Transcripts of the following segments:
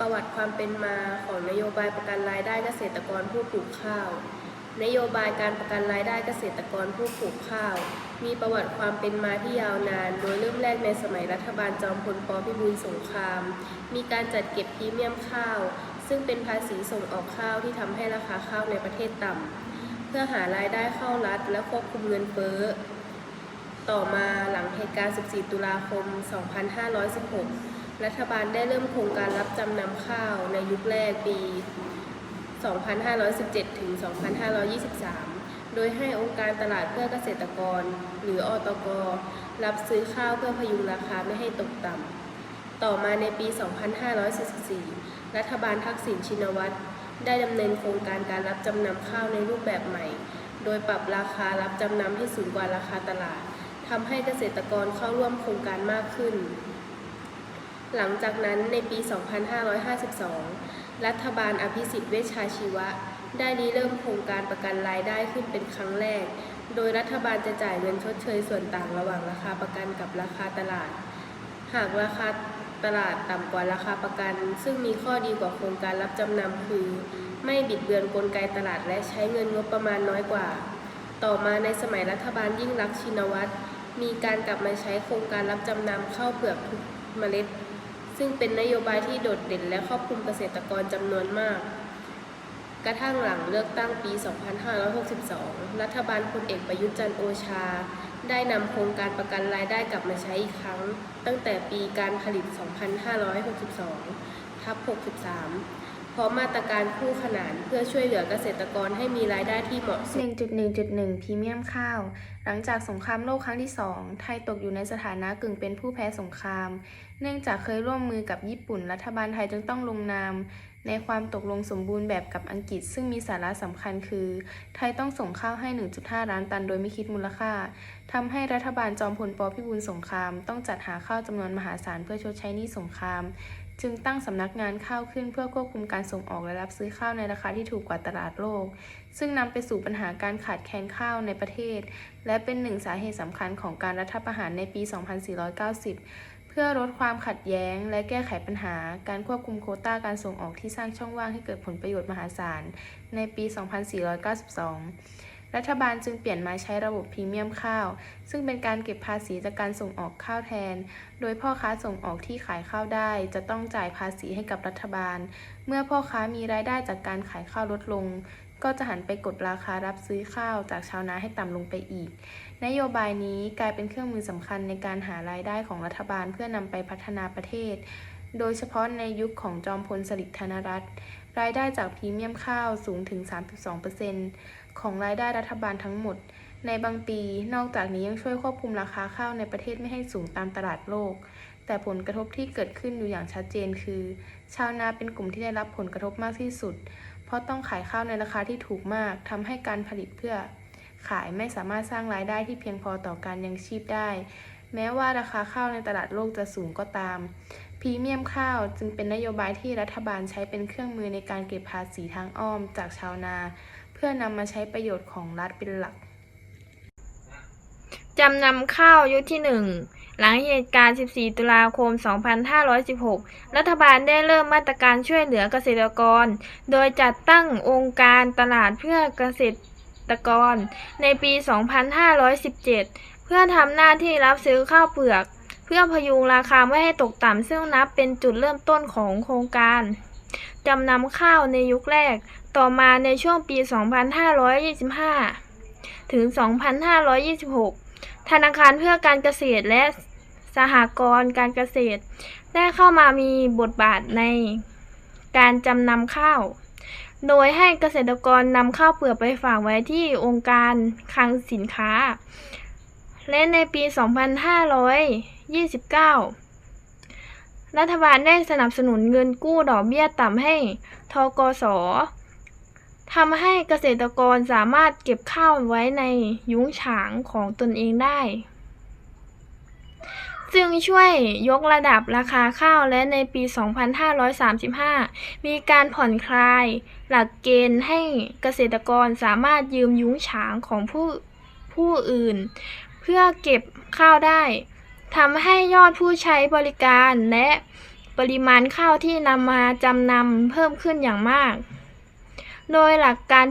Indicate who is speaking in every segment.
Speaker 1: ประวัติความเป็นมาของนโยบายประกันรายได้เกษตรกรผู้ปลูกข้าว นโยบายการประกันรายได้เกษตรกรผู้ปลูกข้าว มีประวัติความเป็นมาที่ยาวนาน โดยเริ่มแรกในสมัยรัฐบาลจอมพลปพิบูลสงคราม มีการจัดเก็บพรีเมียมข้าว ซึ่งเป็นภาษีส่งออกข้าวที่ทำให้ราคาข้าวในประเทศต่ำเพื่อหารายได้เข้ารัฐและควบคุมเงินเฟ้อ ต่อมาหลังเหตุการณ์ 14 ตุลาคม 2516 รัฐบาลได้เริ่มโครงการรับจำนำข้าวในยุคแรกปี 2517 ถึง 2523 โดยให้องค์การตลาดเพื่อเกษตรกร หรืออตก รับซื้อข้าวเพื่อพยุงราคาไม่ให้ตกต่ำ ต่อมาในปี 2544 รัฐบาลทักษิณชินวัตรได้ดำเนินโครงการการรับจำนำข้าวในรูปแบบใหม่ โดยปรับราคารับจำนำให้สูงกว่าราคาตลาดทำให้เกษตรกรเข้าร่วมโครงการมากขึ้น หลังจากนั้นในปี 2552 รัฐบาลอภิสิทธิ์เวชชาชีวะ ได้ริเริ่มโครงการประกันรายได้ขึ้นเป็นครั้งแรก โดยรัฐบาลจะจ่ายเงินชดเชยส่วนต่างระหว่างราคาประกันกับราคาตลาด หากราคาตลาดต่ำกว่าราคาประกัน ซึ่งมีข้อดีกว่าโครงการรับจำนำคือ ไม่บิดเบือนกลไกตลาดและใช้เงินงบประมาณน้อยกว่า ต่อมาในสมัยรัฐบาลยิ่งรักชินวัตรมีการกลับมาใช้โครงการรับจำนำเข้าเปลือกทุกเมล็ด ซึ่งเป็นนโยบายที่โดดเด่นและครอบคลุมเกษตรกรจำนวนมาก กระทั่งหลังเลือกตั้งปี 2562 รัฐบาลพลเอกประยุทธ์จันทร์โอชา ได้นำโครงการประกันรายได้กลับมาใช้อีกครั้ง ตั้งแต่ปีการผลิต 2562 ทับ 63พร้อมมาตรการคู่ขนานเพื่อช่วยเหลือเกษตรกรให้มีรายได้ที่เหมาะสม
Speaker 2: 1.1.1 พรีเมียมข้าว หลังจากสงครามโลกครั้งที่ 2 ไทยตกอยู่ในสถานะกึ่งเป็นผู้แพ้สงคราม เนื่องจากเคยร่วมมือกับญี่ปุ่น รัฐบาลไทยจึงต้องลงนาม ในความตกลงสมบูรณ์แบบกับอังกฤษ ซึ่งมีสาระสำคัญคือ ไทยต้องส่งข้าวให้ 1.5 ล้านตันโดยไม่คิดมูลค่าทำให้รัฐบาลจอมพลปพิบูลสงคราม ต้องจัดหาข้าวจำนวนมหาศาลเพื่อชดใช้หนี้สงคราม จึงตั้งสำนักงานข้าวขึ้นเพื่อควบคุมการส่งออกและรับซื้อข้าวในราคาที่ถูกกว่าตลาดโลก ซึ่งนำไปสู่ปัญหาการขาดแคลนข้าวในประเทศ และเป็นหนึ่งสาเหตุสำคัญของการรัฐประหารในปี 2490 เพื่อลดความขัดแย้ง และแก้ไขปัญหา การควบคุมโคต้าการส่งออกที่สร้างช่องว่างให้เกิดผลประโยชน์มหาศาล ในปี 2492 รัฐบาลจึงเปลี่ยนมาใช้ระบบพรีเมียมข้าว ซึ่งเป็นการเก็บภาษีจากการส่งออกข้าวแทน โดยพ่อค้าส่งออกที่ขายข้าวได้ จะต้องจ่ายภาษีให้กับรัฐบาล เมื่อพ่อค้ามีรายได้จากการขายข้าวลดลง ก็จะหันไปกดราคารับซื้อข้าวจากชาวนาให้ต่ำลงไปอีก นโยบายนี้กลายเป็นเครื่องมือสำคัญในการหารายได้ของรัฐบาลเพื่อนำไปพัฒนาประเทศ โดยเฉพาะในยุคของจอมพลสฤษดิ์ธนรัตน์รายได้จากพรีเมียมข้าวสูงถึง 32%ของรายได้รัฐบาลทั้งหมด ในบางปี นอกจากนี้ยังช่วยควบคุมราคาข้าวในประเทศไม่ให้สูงตามตลาดโลก แต่ผลกระทบที่เกิดขึ้นอยู่อย่างชัดเจนคือ ชาวนาเป็นกลุ่มที่ได้รับผลกระทบมากที่สุด เพราะต้องขายข้าวในราคาที่ถูกมากทำให้การผลิตเพื่อ ขายไม่สามารถสร้างรายได้ที่เพียงพอต่อการยังชีพได้ แม้ว่าราคาข้าวในตลาดโลกจะสูงก็ตามพรีเมียมข้าวจึงเป็นนโยบายที่รัฐบาลใช้เป็นเครื่องมือในการเก็บภาษีทางอ้อมจากชาวนา เพื่อนำมาใช้ประโยชน์ของรัฐเป็นหลัก
Speaker 3: จำนำข้าวยุคที่ 1 หลังเหตุการณ์ 14 ตุลาคม 2516 รัฐบาลได้เริ่มมาตรการช่วยเหลือเกษตรกร โดยจัดตั้งองค์การตลาดเพื่อเกษตร กร ในปี 2517 เพื่อทำหน้าที่รับซื้อข้าวเปลือก เพื่อพยุงราคาไม่ให้ตกต่ำซึ่งนับเป็นจุดเริ่มต้นของโครงการจำนำข้าวในยุคแรก ต่อมาในช่วงปี 2525 ถึง 2526 ธนาคารเพื่อการเกษตรและสหกรณ์การเกษตร ได้เข้ามามีบทบาทในการจำนำข้าว โดยให้เกษตรกรนำข้าวเปลือกไปฝากไว้ที่องค์การคลังสินค้า และในปี 2529 รัฐบาลได้สนับสนุนเงินกู้ดอกเบี้ยต่ำให้ทกสทำให้เกษตรกรสามารถเก็บข้าวไว้ในยุ้งฉางของตนเองได้ ซึ่งช่วยยกระดับราคาข้าวและในปี 2535 มีการผ่อนคลาย หลักเกณฑ์ให้เกษตรกรสามารถยืมยุ้งฉางของผู้ผู้อื่น เพื่อเก็บข้าวได้ทำให้ยอดผู้ใช้บริการและปริมาณข้าวที่นำมาจำนำเพิ่มขึ้นอย่างมาก โดยหลักการ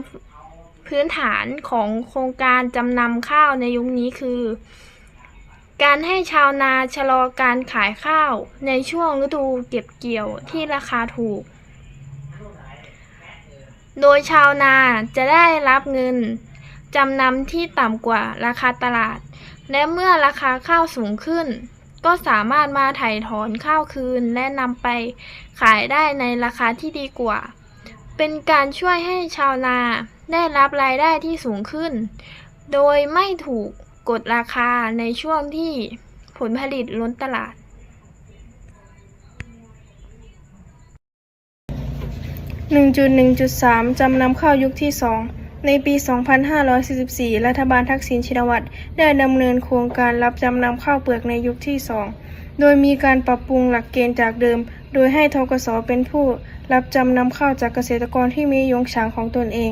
Speaker 3: พื้นฐานของโครงการจำนำข้าวในยุคนี้คือ การให้ชาวนาชะลอการขายข้าวในช่วงฤดูเก็บเกี่ยวที่ราคาถูก โดยชาวนาจะได้รับเงินจำนำที่ต่ำกว่าราคาตลาด และเมื่อราคาข้าวสูงขึ้น ก็สามารถมาไถ่ถอนข้าวคืนและนำไปขายได้ในราคาที่ดีกว่า เป็นการช่วยให้ชาวนาได้รับรายได้ที่สูงขึ้น โดยไม่ถูก กดราคาในช่วงที่ผลผลิตล้นตลาด
Speaker 4: 1.1.3 จำนำข้าวยุคที่ 2 ในปี 2544 รัฐบาลทักษิณชินวัตรได้ดำเนินโครงการรับจำนำข้าวเปลือกในยุคที่ 2 โดยมีการปรับปรุงหลักเกณฑ์จากเดิม โดยให้ทกสเป็นผู้รับจำนำข้าวจากเกษตรกรที่มียงฉางของตนเอง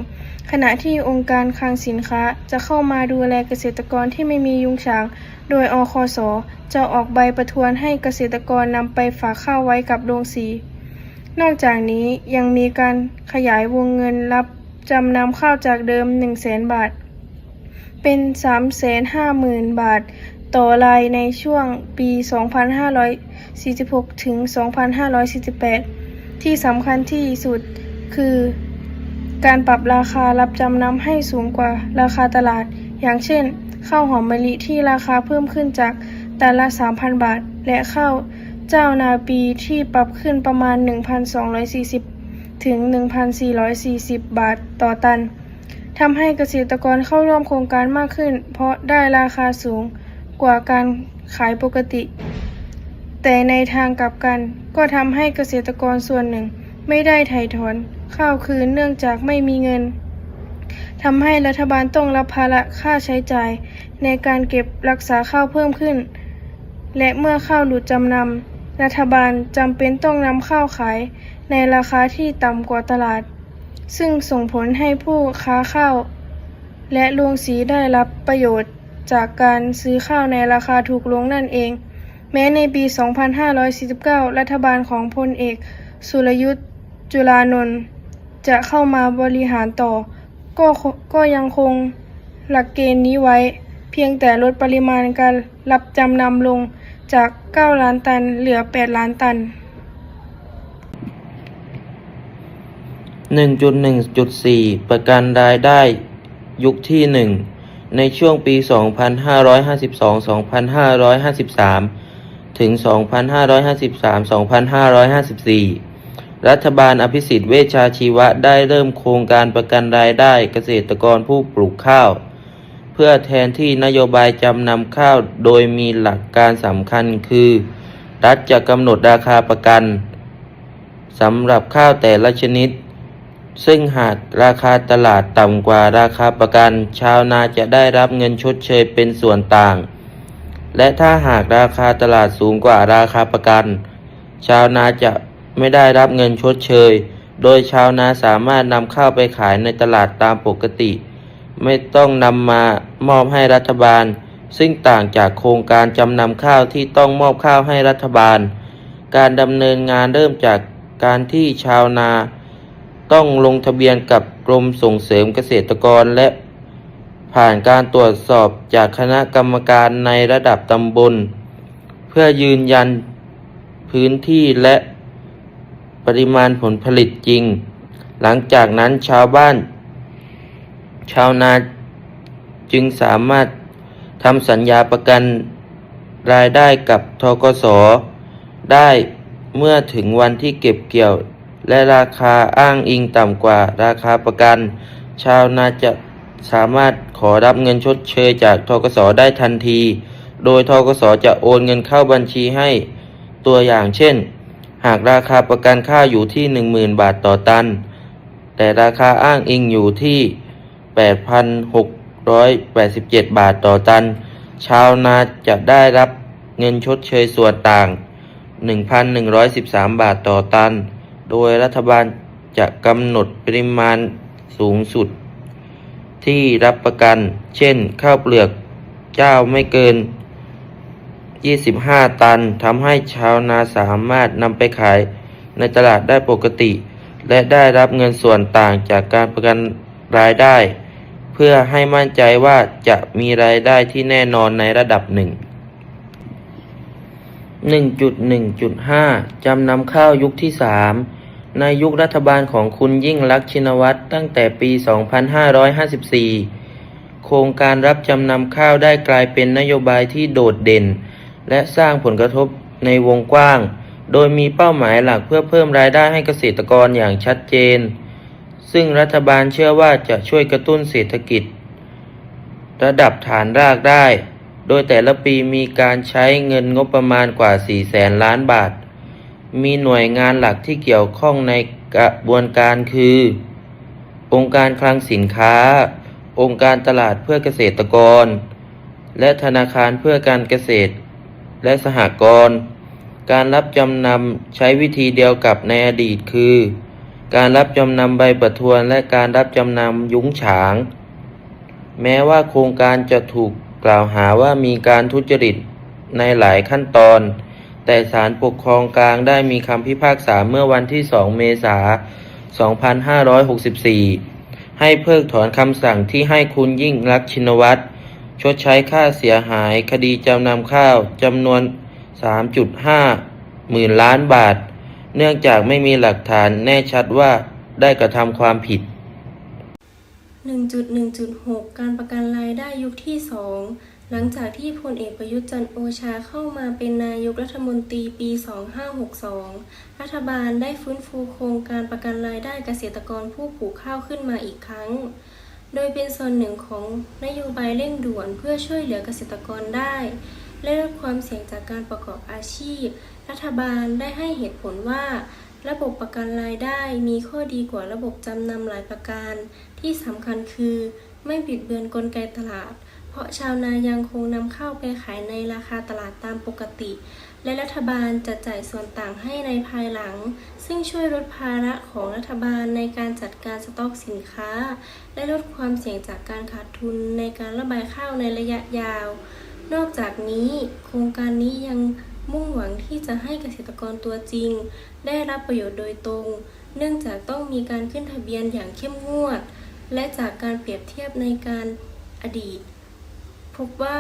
Speaker 4: ขณะที่องค์การคลังสินค้าจะเข้ามาดูแลเกษตรกรที่ไม่มียุงฉาง โดยอคสจะออกใบประทวนให้เกษตรกรนำไปฝากข้าวไว้กับโรงสี นอกจากนี้ยังมีการขยายวงเงินรับจำนำข้าวจากเดิม 1 0 0 0 0แบาท เป็น 350,000 บาท ต่อรายในช่วงปี 2546 ถึง 2548 ที่สำคัญที่สุดคือ การปรับราคารับจำนำให้สูงกว่าราคาตลาด อย่างเช่น ข้าวหอมมะลิที่ราคาเพิ่มขึ้นจากตันละ 3,000 บาท และข้าวเจ้านาปีที่ปรับขึ้นประมาณ 1,240 ถึง 1,440 บาทต่อตันทำให้เกษตรกรเข้าร่วมโครงการมากขึ้น เพราะได้ราคาสูงกว่าการขายปกติ แต่ในทางกลับกันก็ทำให้เกษตรกรส่วนหนึ่งไม่ได้ไถ่ถอน ข้าวคืนเนื่องจากไม่มีเงินทำให้รัฐบาลต้องรับภาระค่าใช้จ่าย ในการเก็บรักษาข้าวเพิ่มขึ้น และเมื่อข้าวหลุดจำนำรัฐบาลจำเป็นต้องนำข้าวขาย ในราคาที่ต่ำกว่าตลาด ซึ่งส่งผลให้ผู้ค้าข้าว และโรงสีได้รับประโยชน์จากการซื้อข้าวในราคาถูกลงนั่นเอง แม้ในปี 2549 รัฐบาลของพลเอก สุรยุทธ์จุลานนท์ จะเข้ามาบริหารต่อ ก็ก็ยังคงหลักเกณฑ์นี้ไว้ เพียงแต่ลดปริมาณการรับจำนำลงจาก 9 ล้านตันเหลือ 8 ล้านตัน
Speaker 5: 1.1.4 ประกันรายได้ยุคที่ 1 ในช่วงปี 2552-2553 ถึง 2553-2554 รัฐบาลอภิสิทธิ์เวชชาชีวะได้เริ่มโครงการประกันรายได้เกษตรกรผู้ปลูกข้าว เพื่อแทนที่นโยบายจำนำข้าวโดยมีหลักการสำคัญคือ รัฐจะกำหนดราคาประกันสำหรับข้าวแต่ละชนิด ซึ่งหากราคาตลาดต่ำกว่าราคาประกัน ชาวนาจะได้รับเงินชดเชยเป็นส่วนต่าง และถ้าหากราคาตลาดสูงกว่าราคาประกัน ชาวนาจะ ไม่ได้รับเงินชดเชย โดยชาวนาสามารถนำข้าวไปขายในตลาดตามปกติ ไม่ต้องนำมามอบให้รัฐบาล ซึ่งต่างจากโครงการจำนำข้าวที่ต้องมอบข้าวให้รัฐบาล การดำเนินงานเริ่มจากการที่ชาวนาต้องลงทะเบียนกับกรมส่งเสริมเกษตรกรและ ผ่านการตรวจสอบจากคณะกรรมการในระดับตำบล เพื่อยืนยันพื้นที่และ ปริมาณผลผลิตจริง หลังจากนั้นชาวบ้าน ชาวนาจึงสามารถทำสัญญาประกันรายได้กับทกสได้เมื่อถึงวันที่เก็บเกี่ยว และราคาอ้างอิงต่ำกว่าราคาประกัน ชาวนาจะสามารถขอรับเงินชดเชยจากทกสได้ทันที โดยทกสจะโอนเงินเข้าบัญชีให้ตัวอย่างเช่น หากราคาประกันข้าอยู่ที่ 10,000 บาทต่อตัน แต่ราคาอ้างอิงอยู่ที่ 8,687 บาทต่อตัน ชาวนาจะได้รับเงินชดเชยส่วนต่าง 1,113 บาทต่อตัน โดยรัฐบาลจะกำหนดปริมาณสูงสุด ที่รับประกัน เช่น ข้าวเปลือกเจ้าไม่เกิน 25 ตันทำให้ชาวนาสามารถนำไปขายในตลาดได้ปกติ และได้รับเงินส่วนต่างจากการประกันรายได้ เพื่อให้มั่นใจว่าจะมีรายได้ที่แน่นอนในระดับหนึ่ง 1.1.5 จำนำข้าวยุคที่ 3 ในยุครัฐบาลของคุณยิ่งลักษณ์ชินวัตรตั้งแต่ปี 2554 โครงการรับจำนำข้าวได้กลายเป็นนโยบายที่โดดเด่น และสร้างผลกระทบในวงกว้าง โดยมีเป้าหมายหลักเพื่อเพิ่มรายได้ให้เกษตรกรอย่างชัดเจน ซึ่งรัฐบาลเชื่อว่าจะช่วยกระตุ้นเศรษฐกิจ ระดับฐานรากได้ โดยแต่ละปีมีการใช้เงินงบประมาณกว่า 4 แสนล้านบาท มีหน่วยงานหลักที่เกี่ยวข้องในกระบวนการคือ องค์การคลังสินค้า องค์การตลาดเพื่อเกษตรกร และธนาคารเพื่อการเกษตร และสหกรณ์การรับจำนำใช้วิธีเดียวกับในอดีตคือ การรับจำนำใบประทวนและการรับจำนำยุ้งฉาง แม้ว่าโครงการจะถูกกล่าวหาว่ามีการทุจริตในหลายขั้นตอน แต่ศาลปกครองกลางได้มีคำพิพากษาเมื่อวันที่ 2 เมษายน 2564 ให้เพิกถอนคำสั่งที่ให้คุณยิ่งรักชินวัตร ชดใช้ค่าเสียหายคดีจำนำข้าวจำนวน 3.5 หมื่นล้านบาท เนื่องจากไม่มีหลักฐานแน่ชัดว่าได้กระทำความผิด
Speaker 6: 1.1.6 การประกันรายได้ยุคที่ 2 หลังจากที่พลเอกประยุทธ์จันโอชาเข้ามาเป็นนายกรัฐมนตรีปี 2562 รัฐบาลได้ฟื้นฟูโครงการประกันรายได้เกษตรกรผู้ปลูกข้าวขึ้นมาอีกครั้ง โดยเป็นส่วนหนึ่งของนโยบายเร่งด่วนเพื่อช่วยเหลือเกษตรกรได้ และลดความเสี่ยงจากการประกอบอาชีพ รัฐบาลได้ให้เหตุผลว่า ระบบประกันรายได้มีข้อดีกว่าระบบจำนำหลายประการ ที่สำคัญคือ ไม่บิดเบือนกลไกตลาด เพราะชาวนายังคงนำเข้าไปขายในราคาตลาดตามปกติ และรัฐบาลจะจ่ายส่วนต่างให้ในภายหลัง ซึ่งช่วยลดภาระของรัฐบาลในการจัดการสต็อกสินค้า และลดความเสี่ยงจากการขาดทุนในการระบายข้าวในระยะยาว นอกจากนี้โครงการนี้ยังมุ่งหวังที่จะให้เกษตรกรตัวจริง ได้รับประโยชน์โดยตรง เนื่องจากต้องมีการขึ้นทะเบียนอย่างเข้มงวด และจากการเปรียบเทียบในการอดีต พบว่า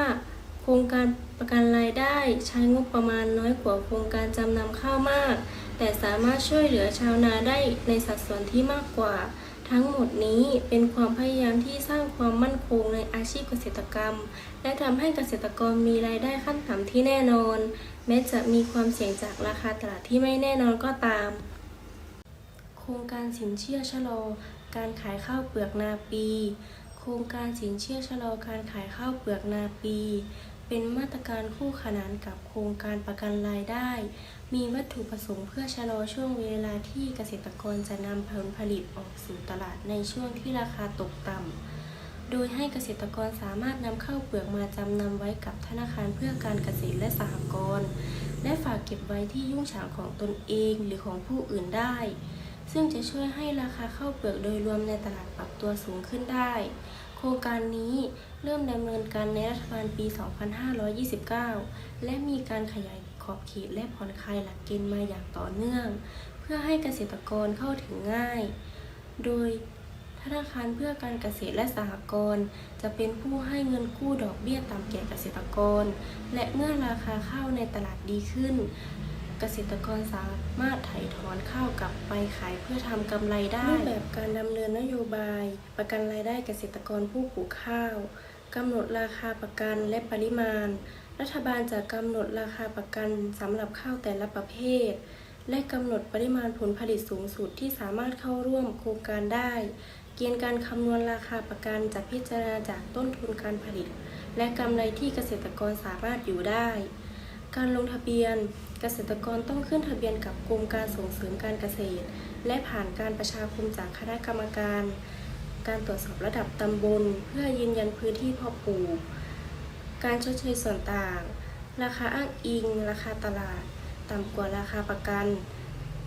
Speaker 6: ครงการประกันรายได้ใช้งบประมาณน้อยกว่าโครงการจำนำข้าวมาก แต่สามารถช่วยเหลือชาวนาได้ในสัดส่วนที่มากกว่า ทั้งหมดนี้เป็นความพยายามที่สร้างความมั่นคงในอาชีพเกษตรกรรม และทำให้เกษตรกรมีรายได้ขั้นต่ำที่แน่นอน แม้จะมีความเสี่ยงจากราคาตลาดที่ไม่แน่นอนก็ตาม โครงการสินเชื่อชะลอ การขายข้าวเปลือกนาปี โครงการสินเชื่อชะลอการขายข้าวเปลือกนาปี เป็นมาตรการคู่ขนานกับโครงการประกันรายได้ มีวัตถุประสงค์เพื่อชะลอช่วงเวลาที่เกษตรกรจะนำผลผลิตออกสู่ตลาดในช่วงที่ราคาตกต่ำ โดยให้เกษตรกรสามารถนำเข้าเปลือกมาจำนำไว้กับธนาคารเพื่อการเกษตรและสหกรณ์และฝากเก็บไว้ที่ยุ่งฉางของตนเองหรือของผู้อื่นได้ ซึ่งจะช่วยให้ราคาข้าวเปลือกโดยรวมในตลาดปรับตัวสูงขึ้นได้ โครงการนี้เริ่มดำเนินการในรัฐบาลปี 2529 และมีการขยายขอบเขตและผ่อนคลายหลักเกณฑ์มาอย่างต่อเนื่อง เพื่อให้เกษตรกรเข้าถึงง่าย โดยธนาคารเพื่อการเกษตรและสหกรณ์จะเป็นผู้ให้เงินกู้ดอกเบี้ยต่ำแก่เกษตรกร และเมื่อราคาข้าวในตลาดดีขึ้น เกษตรกรสามารถไถ่ถอนข้าวกลับไปขายเพื่อทำกำไรได้รูปแบบการดำเนินนโยบาย ประกันรายได้เกษตรกรผู้ปลูกข้าวกำหนดราคาประกันและปริมาณ รัฐบาลจะกำหนดราคาประกันสำหรับข้าวแต่ละประเภท และกำหนดปริมาณผลผลิตสูงสุดที่สามารถเข้าร่วมโครงการได้ เกณฑ์การคำนวณราคาประกันจะพิจารณาจากต้นทุนการผลิต และกำไรที่เกษตรกรสามารถอยู่ได้ การลงทะเบียน เกษตรกรต้องขึ้นทะเบียนกับกรมการส่งเสริมการเกษตร และผ่านการประชาคมจากคณะกรรมการ การตรวจสอบระดับตำบล เพื่อยืนยันพื้นที่เพาะปลูก การชดเชยส่วนต่าง ราคาอ้างอิง ราคาตลาด ต่ำกว่าราคาประกัน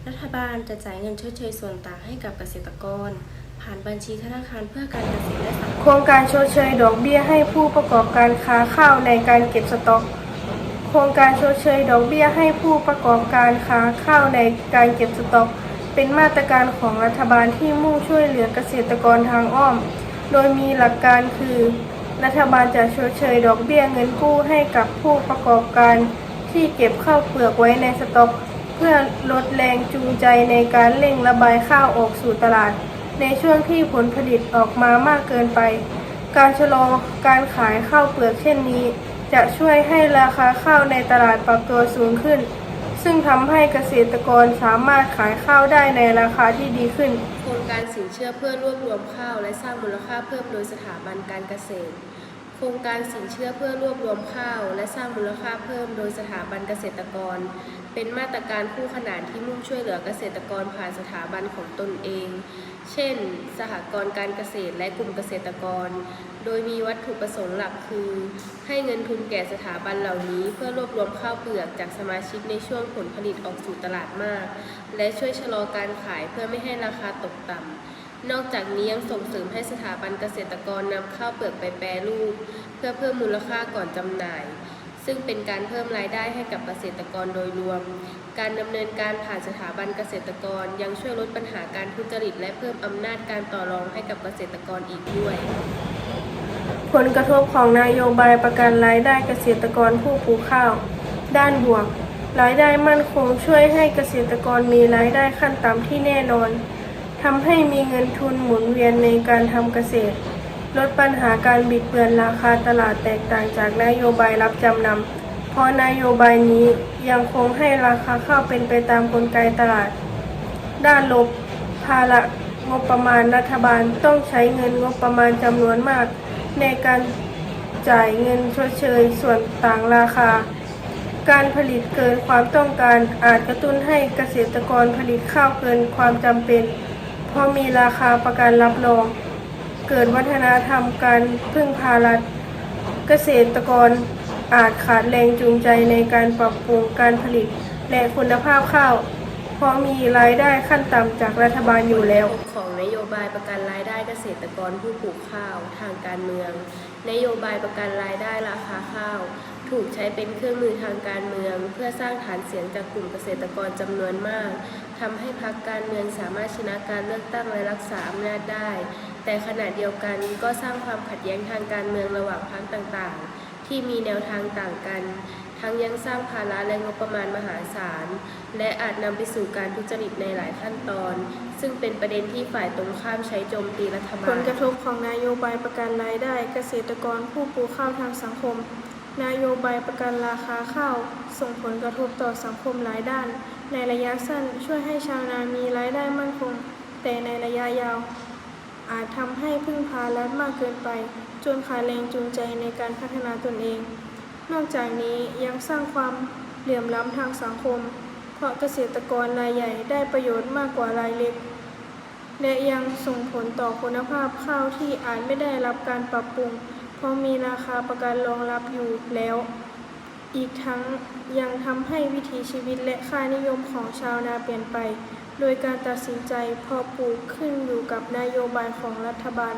Speaker 6: รัฐบาลจะจ่ายเงินชดเชยส่วนต่างให้กับเกษตรกร ผ่านบัญชีธนาคารเพื่อการเกษตรและสหกรณ์
Speaker 4: โครงการชดเชยดอกเบี้ยให้ผู้ประกอบการค้าข้าวในการเก็บสต็อก โคโครงการชดเชยดอกเบี้ยให้ผู้ประกอบการค้าข้าวในการเก็บสต็อก เป็นมาตรการของรัฐบาลที่มุ่งช่วยเหลือเกษตรกรทางอ้อม โดยมีหลักการคือ รัฐบาลจะชดเชยดอกเบี้ยเงินกู้ให้กับผู้ประกอบการที่เก็บข้าวเปลือกไว้ในสต็อก เพื่อลดแรงจูงใจในการเร่งระบายข้าวออกสู่ตลาด ในช่วงที่ผลผลิตออกมามากเกินไป การชะลอการขายข้าวเปลือกเช่นนี้ จะช่วยให้ราคาข้าวในตลาดปรับตัวสูงขึ้น ซึ่งทำให้เกษตรกรสามารถขายข้าวได้ในราคาที่ดีขึ้น
Speaker 1: โครงการสินเชื่อเพื่อรวบรวมข้าวและสร้างมูลค่าเพิ่มโดยสถาบันการเกษตร โครงการสินเชื่อเพื่อรวบรวมข้าวและสร้างมูลค่าเพิ่มโดยสถาบันเกษตรกร เป็นมาตรการคู่ขนานที่มุ่งช่วยเหลือเกษตรกรผ่านสถาบันของตนเอง เช่น สหกรณ์การเกษตรและกลุ่มเกษตรกร โดยมีวัตถุประสงค์หลักคือ ให้เงินทุนแก่สถาบันเหล่านี้ เพื่อรวบรวมข้าวเปลือกจากสมาชิกในช่วงผลผลิตออกสู่ตลาดมาก และช่วยชะลอการขายเพื่อไม่ให้ราคาตกต่ำนอกจากนี้ยังส่งเสริมให้สถาบันเกษตรกรนำข้าวเปลือกไปแปรรูป เพื่อเพิ่มมูลค่าก่อนจำหน่าย ซึ่งเป็นการเพิ่มรายได้ให้กับเกษตรกรโดยรวม การดำเนินการผ่านสถาบันเกษตรกรยังช่วยลดปัญหาการทุจริต และเพิ่มอำนาจการต่อรองให้กับเกษตรกรอีกด้วย
Speaker 4: ผลกระทบของนโยบายประกันรายได้เกษตรกรผู้ปลูกข้าว ด้านบวก รายได้มั่นคงช่วยให้เกษตรกรมีรายได้ขั้นต่ำที่แน่นอนทำให้มีเงินทุนหมุนเวียนในการทำเกษตร ลดปัญหาการบิดเบือนราคาตลาดแตกต่างจากนโยบายรับจำนำ เพราะนโยบายนี้ยังคงให้ราคาข้าวเป็นไปตามกลไกตลาด ด้านลบ ภาระงบประมาณรัฐบาลต้องใช้เงินงบประมาณจำนวนมาก ในการจ่ายเงินชดเชยส่วนต่างราคา การผลิตเกินความต้องการอาจกระตุ้นให้เกษตรกรผลิตข้าวเกินความจำเป็น เพราะมีราคาประกันรับรอง เกิดวัฒนธรรมการพึ่งพารัฐ เกษตรกรอาจขาดแรงจูงใจในการปรับปรุงการผลิต และคุณภาพข้าว เพราะมีรายได้ขั้นต่ำจากรัฐบาลอยู่แล้ว
Speaker 1: ของนโยบายประกันรายได้เกษตรกรผู้ปลูกข้าวทางการเมือง นโยบายประกันรายได้ราคาข้าว ถูกใช้เป็นเครื่องมือทางการเมือง เพื่อสร้างฐานเสียงจากกลุ่มเกษตรกรจำนวนมากทำให้พรรคการเมืองสามารถชนะการเลือกตั้งและรักษาอำนาจได้ แต่ขณะเดียวกันก็สร้างความขัดแย้งทางการเมืองระหว่างพรรคต่างๆ ที่มีแนวทางต่างกัน ทั้งยังสร้างภาระและงบประมาณมหาศาล และอาจนำไปสู่การทุจริตในหลายขั้นตอน ซึ่งเป็นประเด็นที่ฝ่ายตรงข้ามใช้โจมตีรัฐบาล
Speaker 4: ผลกระทบของนโยบายประกันรายได้ เกษตรกรผู้ปลูกข้าวทางสังคม นโยบายประกันราคาข้าว ส่งผลกระทบต่อสังคมหลายด้าน ในระยะสั้นช่วยให้ชาวนามีรายได้มั่นคง แต่ในระยะยาว อาจทำให้พึ่งพารัฐมากเกินไป จนขาดแรงจูงใจในการพัฒนาตนเอง นอกจากนี้ยังสร้างความเหลื่อมล้ำทางสังคม เพราะเกษตรกรรายใหญ่ได้ประโยชน์มากกว่ารายเล็ก และยังส่งผลต่อคุณภาพข้าวที่อาจไม่ได้รับการปรับปรุง เพราะมีราคาประกันรองรับอยู่แล้ว อีกทั้งยังทำให้วิถีชีวิตและค่านิยมของชาวนาเปลี่ยนไป โดยการตัดสินใจพอปลูกขึ้นอยู่กับนโยบายของรัฐบาล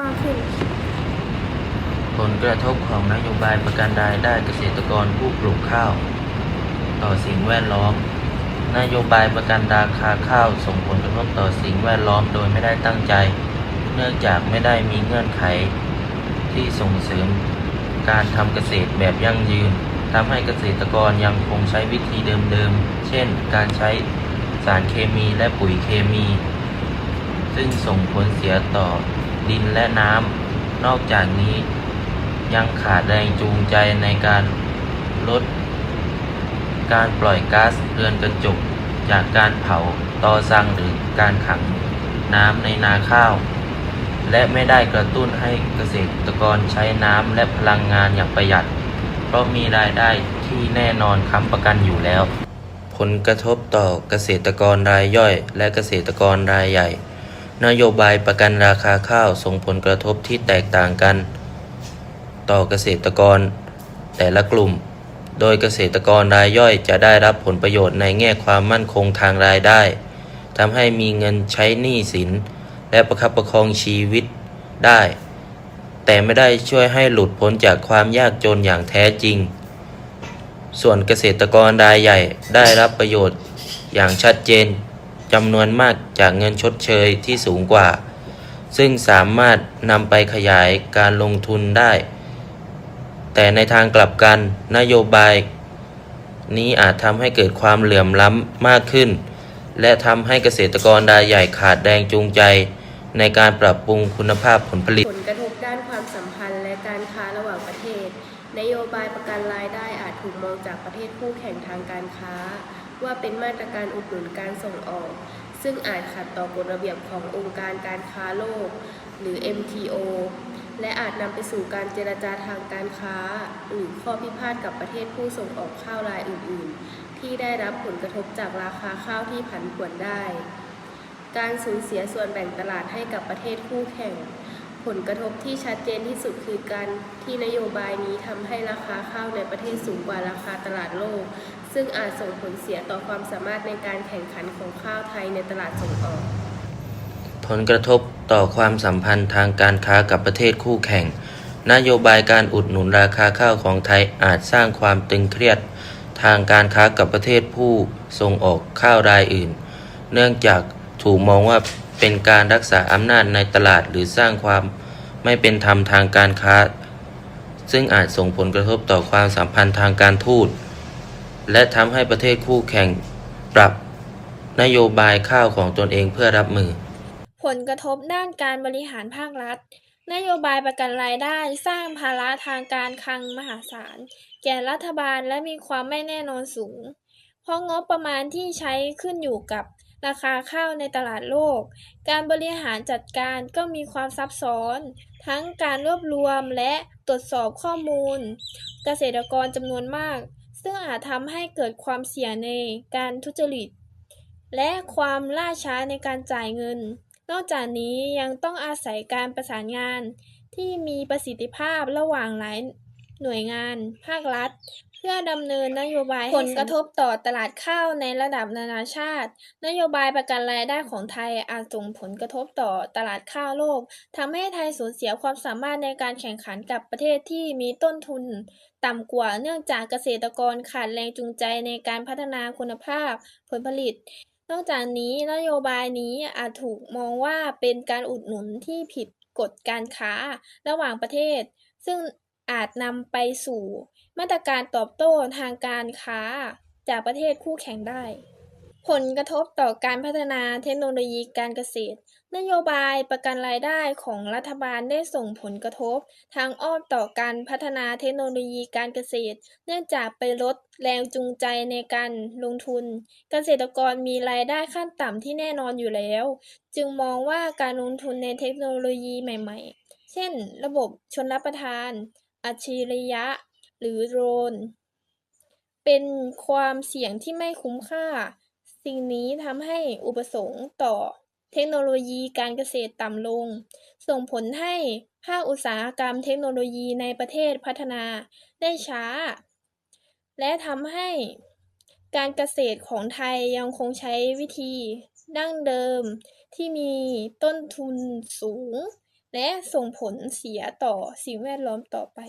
Speaker 4: มากขึ้น
Speaker 5: ผลกระทบของนโยบายประกันรายได้เกษตรกรผู้ปลูกข้าว ต่อสิ่งแวดล้อม นโยบายประกันราคาข้าวส่งผลกระทบต่อสิ่งแวดล้อมโดยไม่ได้ตั้งใจ เนื่องจากไม่ได้มีเงื่อนไข ที่ส่งเสริมการทำเกษตรแบบยั่งยืนทำให้เกษตรกรยังคงใช้วิธีเดิมๆ เช่น การใช้ สารเคมีและปุ๋ยเคมี ซึ่งส่งผลเสียต่อดินและน้ำนอกจากนี้ยังขาดแรงจูงใจในการลด การปล่อยก๊าซเรือนกระจก จากการเผาตอซังหรือการขังน้ำในนาข้าว และไม่ได้กระตุ้นให้เกษตรกรใช้น้ำและพลังงานอย่างประหยัด เพราะมีรายได้ที่แน่นอนค้ำประกันอยู่แล้ว ผลกระทบต่อเกษตรกรรายย่อย และเกษตรกรรายใหญ่ นโยบายประกันราคาข้าวส่งผลกระทบที่แตกต่างกัน ต่อเกษตรกรแต่ละกลุ่ม โดยเกษตรกรรายย่อยจะได้รับผลประโยชน์ในแง่ความมั่นคงทางรายได้ทำให้มีเงินใช้หนี้สิน และประคับประคองชีวิตได้ แต่ไม่ได้ช่วยให้หลุดพ้นจากความยากจนอย่างแท้จริง ส่วนเกษตรกรรายใหญ่ได้รับประโยชน์อย่างชัดเจนจำนวนมากจากเงินชดเชยที่สูงกว่า ซึ่งสามารถนำไปขยายการลงทุนได้ แต่ในทางกลับกันนโยบาย นี้อาจทำให้เกิดความเหลื่อมล้ำมากขึ้น และทำให้เกษตรกรรายใหญ่ขาดแรงจูงใจ ในการปรับปรุงคุณภาพผลผลิต
Speaker 1: ผลกระทบด้านความสัมพันธ์และการค้าระหว่างประเทศ นโยบายประกันรายได้อาจถูกมองจากประเทศคู่แข่งทางการค้า ว่าเป็นมาตรการอุดหนุนการส่งออก ซึ่งอาจขัดต่อกฎระเบียบขององค์การการค้าโลก หรือ MTO และอาจนำไปสู่การเจรจาทางการค้า หรือข้อพิพาทกับประเทศผู้ส่งออกข้าวรายอื่น ๆ ที่ได้รับผลกระทบจากราคาข้าวที่ผันผวนได้ การสูญเสียส่วนแบ่งตลาดให้กับประเทศคู่แข่ง ผลกระทบที่ชัดเจนที่สุดคือการที่นโยบายนี้ทำให้ราคาข้าวในประเทศสูงกว่าราคาตลาดโลก ซึ่งอาจส่งผลเสียต่อความสามารถในการแข่งขันของข้าวไทยในตลาดส่งออก
Speaker 5: ผลกระทบต่อความสัมพันธ์ทางการค้ากับประเทศคู่แข่ง นโยบายการอุดหนุนราคาข้าวของไทยอาจสร้างความตึงเครียด ทางการค้ากับประเทศผู้ส่งออกข้าวรายอื่น เนื่องจากถูกมองว่า เป็นการรักษาอำนาจในตลาดหรือสร้างความไม่เป็นธรรมทางการค้า ซึ่งอาจส่งผลกระทบต่อความสัมพันธ์ทางการทูต และทำให้ประเทศคู่แข่งปรับนโยบายข้าวของตนเองเพื่อรับมือ
Speaker 3: ผลกระทบด้านการบริหารภาครัฐ นโยบายประกันรายได้สร้างภาระทางการคลังมหาศาล แก่รัฐบาลและมีความไม่แน่นอนสูง เพราะงบประมาณที่ใช้ขึ้นอยู่กับ ราคาข้าวในตลาดโลก การบริหารจัดการก็มีความซับซ้อน ทั้งการรวบรวมและตรวจสอบข้อมูล เกษตรกรจำนวนมาก ซึ่งอาจทำให้เกิดความเสี่ยงในการทุจริต และความล่าช้าในการจ่ายเงิน นอกจากนี้ยังต้องอาศัยการประสานงานที่มีประสิทธิภาพระหว่างหลายหน่วยงาน ภาครัฐเพื่อดำเนินนโยบายผลกระทบต่อตลาดข้าวในระดับนานาชาติ นโยบายประกันรายได้ของไทยอาจส่งผลกระทบต่อตลาดข้าวโลกทำให้ไทยสูญเสียความสามารถในการแข่งขันกับประเทศที่มีต้นทุน ต่ำกว่าเนื่องจากเกษตรกรขาดแรงจูงใจในการพัฒนาคุณภาพผลผลิตนอกจากนี้นโยบายนี้อาจถูกมองว่าเป็นการอุดหนุนที่ผิดกฎการค้าระหว่างประเทศ ซึ่งอาจนำไปสู่ มาตรการตอบโต้ทางการค้าจากประเทศคู่แข่งได้ ผลกระทบต่อการพัฒนาเทคโนโลยีการเกษตร นโยบายประกันรายได้ของรัฐบาลได้ส่งผลกระทบ ทางอ้อมต่อการพัฒนาเทคโนโลยีการเกษตร เนื่องจากไปลดแรงจูงใจในการลงทุน เกษตรกรมีรายได้ขั้นต่ำที่แน่นอนอยู่แล้ว จึงมองว่าการลงทุนในเทคโนโลยีใหม่ ๆ เช่น ระบบชนรับประทาน อัจฉริยะ หรือโดรน เป็นความเสี่ยงที่ไม่คุ้มค่า สิ่งนี้ทำให้อุปสงค์ต่อเทคโนโลยีการเกษตรต่ำลง ส่งผลให้ภาคอุตสาหกรรมเทคโนโลยีในประเทศพัฒนาได้ช้า และทำให้การเกษตรของไทยยังคงใช้วิธีดั้งเดิมที่มีต้นทุนสูง และส่งผลเสียต่อสิ่งแวดล้อมต่อไป